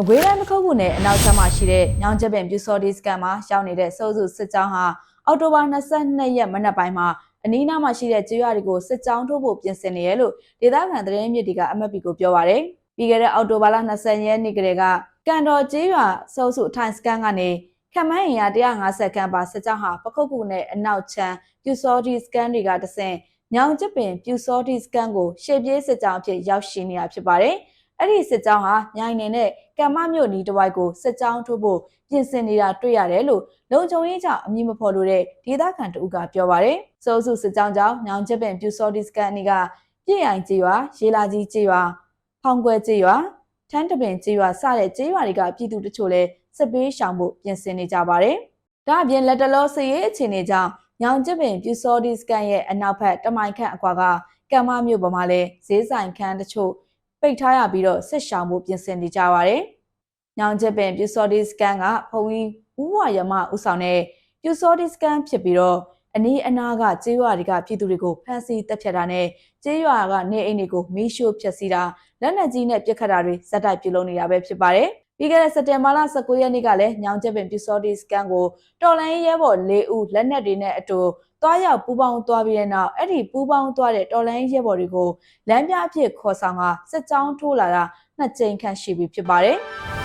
မကွေးတိုင်းမခုတ်ခုနယ်အနောက်ချက်မှာရှိတဲ့ညောင်ချက်ပင်ပြူစော်ဒီစကန်မှာရောက်နေတဲ့စိုးစုစစ်ကြောင်းဟာအောက်တိုဘာ22ရက်မနက်ပိုင်းမှာအနီးနားမှာရှိတဲ့ကျေးရွာတွေကိုစစ်ကြောင်းထိုးဖို့ပြင်ဆင်နေရလို့ဒေသခံသတင်းမြစ်တွေကအမတ်ပီကိုပြောပါရယ်ပြီးခဲ့တဲ့အောက်တိုဘာလ20ရက်နေ့ကလေးကကန်တော်ကျေးရွာစိုးစုထိုင်စကန်ကနေခမန်းရင်ရ150ခန်းပါစစ်ကြောင်းဟာပခုတ်ခုနယ်အနောက်ချမ်းပြူစော်ဒီစကန်တွေကတဆင့်ညောင်ချက်ပင်ပြူစော်ဒီစကန်ကိုရှေ့ပြေးစစ်ကြောင်းအဖြစ်ရောက်ရှိနေတာဖြစ်ပါတယ် အဲ့ဒီစစ်ကြောင်းဟာညိုင်နေနဲ့ကမ္မမြို့နီးတစ်ဝိုက်ကိုစစ်ကြောင်းထိုးဖို့ပြင်ဆင်နေတာတွေ့ရတယ်လို့လုံခြုံရေးကြောင့်အမည်မဖော်လို့တဲ့ဒေသခံတဦးကပြောပါတယ်။စိုးစုစစ်ကြောင်းကြောင့်ညောင်ချက်ပင်ပြူစော်ဒီစကန်အနီကပြည်အိုင်ကျေးရွာရေလာကြီးကျေးရွာဖောင်ကွယ်ကျေးရွာထန်းတပင်ကျေးရွာစတဲ့ကျေးရွာတွေကပြည်သူတချို့လည်းစစ်ပေးရှောင်ဖို့ပြင်ဆင်နေကြပါတယ်။ဒါအပြင်လက်တလောစရေးအခြေအနေကြောင့်ညောင်ချက်ပင်ပြူစော်ဒီစကန်ရဲ့အနောက်ဘက်တမိုင်ခန့်အကွာကကမ္မမြို့ပေါ်မှာလည်းဈေးဆိုင်ခန်းတချို့ ပိတ်ထားရပြီးတော့စစ်ရှောင်ဖို့ပြင်ဆင်နေကြပါတယ်။ညောင်ချက်ပင်ပြူစော်ဒီစကန်ကဖုံကြီးဦးဝရမဦးဆောင်တဲ့ပြူစော်ဒီစကန်ဖြစ်ပြီးတော့အနီးအနားကကျေးရွာတွေကပြည်သူတွေကိုဖမ်းဆီးတပ်ဖြတ်တာနဲ့ကျေးရွာကနေအိမ်တွေကိုမီးရှို့ဖျက်ဆီးတာလက်နက်ကြီးနဲ့ပစ်ခတ်တာတွေဇက်တိုက်ပြုလုပ်နေတာပဲဖြစ်ပါတယ်။ ပြီးခဲ့တဲ့စက်တင်ဘာလ19ရက်နေ့ကလည်းညောင်ချက်ပင်ပြူစော်ဒီစကန်ကိုတော်လိုင်းရဲဘော်၄ဦးလက်နက်တွေနဲ့အတူတွားရောက်ပူပေါင်းသွားပြီးတဲ့နောက်အဲ့ဒီပူပေါင်းသွားတဲ့တော်လိုင်းရဲဘော်တွေကိုလမ်းပြအဖြစ်ခေါ်ဆောင်ကစစ်ကြောင်းထိုးလာတာနှစ်ကြိမ်ခန့်ရှိပြီဖြစ်ပါတယ်။